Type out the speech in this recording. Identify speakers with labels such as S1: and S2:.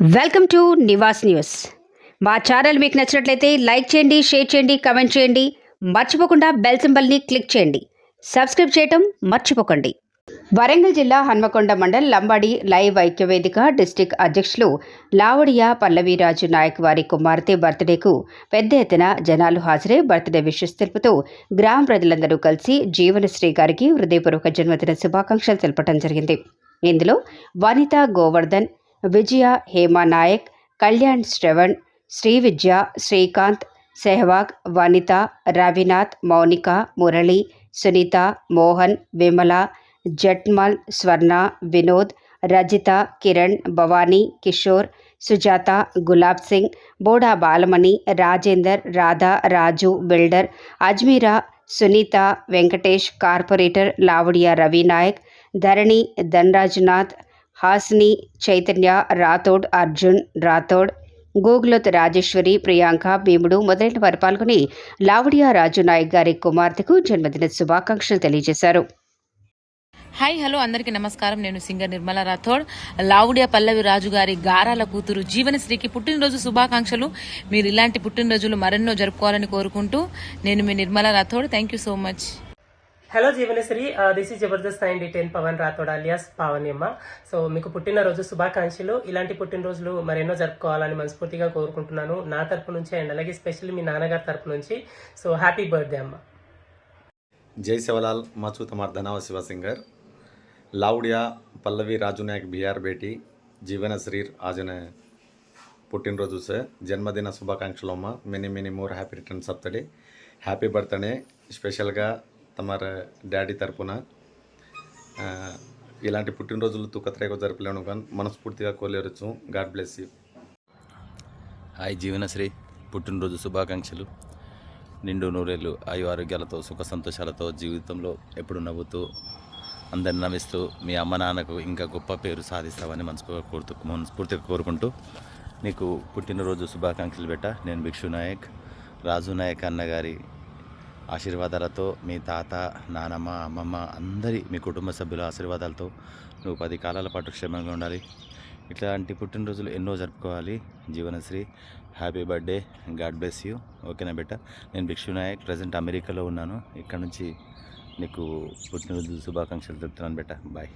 S1: Welcome to Nivas news. మా channel మీకు నచ్చినట్లయితే లైక్ చేయండి షేర్ చేయండి కమెంట్ చేయండి. మర్చిపోకుండా బెల్ సింబల్ని క్లిక్ చేయండి. సబ్స్క్రైబ్ చేయటం మర్చిపోకండి. వరంగల్ జిల్లా హన్మకొండ మండల్ లంబాడి లైవ్ ఐక్యవేదిక డిస్టిక్ అధ్యక్షులు లావడియా పల్లవీరాజు నాయక్ వారి కుమార్తె బర్త్డేకు పెద్ద ఎత్తున జనాలు హాజరై బర్త్డే విషెస్ తెలుపుతూ గ్రామ ప్రజలందరూ కలిసి జీవనశ్రీ గారికి హృదయపూర్వక జన్మదిన శుభాకాంక్షలు తెలపడం జరిగింది. ఇందులో వనిత గోవర్ధన్ विजय हेमा नायक कल्याण श्रवण श्री विद्या श्रीकांत सहवाग वनिता रविनाथ मौनिका मुरली सुनीता मोहन विमला जटमल स्वर्ण विनोद रजिता किरण भवानी किशोर सुजाता गुलाब सिंह बोड़ा बालमणि राजेंदर राधा राजू बिल्डर अजमीरा सुनीता वेंकटेश कॉर्पोरेटर लावड़िया रवि नायक धरणी धनराजनाथ హాసిని చైతన్య రాథోడ్ అర్జున్ రాథోడ్ గోగులత్ రాజేశ్వరి ప్రియాంక భీముడు మొదలైన వారు పాల్గొని లావడియా రాజు నాయక్ గారి కుమార్తెకు జన్మదిన శుభాకాంక్షలు తెలియజేశారు.
S2: హాయ్ హలో అందరికీ నమస్కారం. నేను సింగర్ నిర్మల రాథోడ్. లావుడియా పల్లవి రాజు గారి గారాల కూతురు జీవనశ్రీకి పుట్టినరోజు శుభాకాంక్షలు. మీరు ఇలాంటి పుట్టినరోజులు మరెన్నో జరుపుకోవాలని కోరుకుంటూ నేను మీ Nirmala Rathod. Thank you so much
S3: hello Jeevanasri this is Jabardasth nine ten Pavan Rathod alias పావన్యమ్మ. So మీకు పుట్టినరోజు శుభాకాంక్షలు. ఇలాంటి పుట్టినరోజులు మరెన్నో జరుపుకోవాలని మనస్ఫూర్తిగా కోరుకుంటున్నాను. నా తరపు నుంచి అండ్ అలాగే స్పెషల్లీ మీ నాన్నగారి తరపు నుంచి. సో హ్యాపీ బర్త్డే అమ్మ.
S4: జై శివలాల్ మచూత మర్దనవ శివ సింగర్ లావుడియా పల్లవి రాజునాయక్ బిఆర్ బేಟಿ జీవనశ్రీ ఆజన పుట్టినరోజు సార్. జన్మదిన శుభాకాంక్షలు అమ్మ. Many many more happy return of happy birthday స్పెషల్గా తమర డాడీ తరపున ఇలాంటి పుట్టినరోజులు తుకత్రేగా జరపలేను కానీ మనస్ఫూర్తిగా కోలేరచ్చు god bless you.
S5: Hi Jeevanasri పుట్టినరోజు శుభాకాంక్షలు. నిండు నూరేళ్ళు ఆయు ఆరోగ్యాలతో సుఖ సంతోషాలతో జీవితంలో ఎప్పుడు నవ్వుతూ అందరిని నవ్విస్తూ మీ అమ్మ నాన్నకు ఇంకా గొప్ప పేరు సాధిస్తామని మనస్ఫూర్తిగా కోరుతూ మనస్ఫూర్తిగా కోరుకుంటూ నీకు పుట్టినరోజు శుభాకాంక్షలు పెట్ట నేను భిక్షు నాయక్ రాజు నాయక్ అన్నగారి ఆశీర్వాదాలతో మీ తాత నానమ్మ అమ్మమ్మ అందరి మీ కుటుంబ సభ్యుల ఆశీర్వాదాలతో నువ్వు పది కాలాల పాటు క్షేమంగా ఉండాలి. ఇట్లాంటి పుట్టినరోజులు ఎన్నో జరుపుకోవాలి. Jeevanasri happy birthday god bless you. ఓకేనా బెట్ట నేను భిక్షు నాయక్ ప్రజెంట్ అమెరికాలో ఉన్నాను. ఇక్కడ నుంచి నీకు పుట్టినరోజు శుభాకాంక్షలు తెలుపుతున్నాను బెట్ట బాయ్.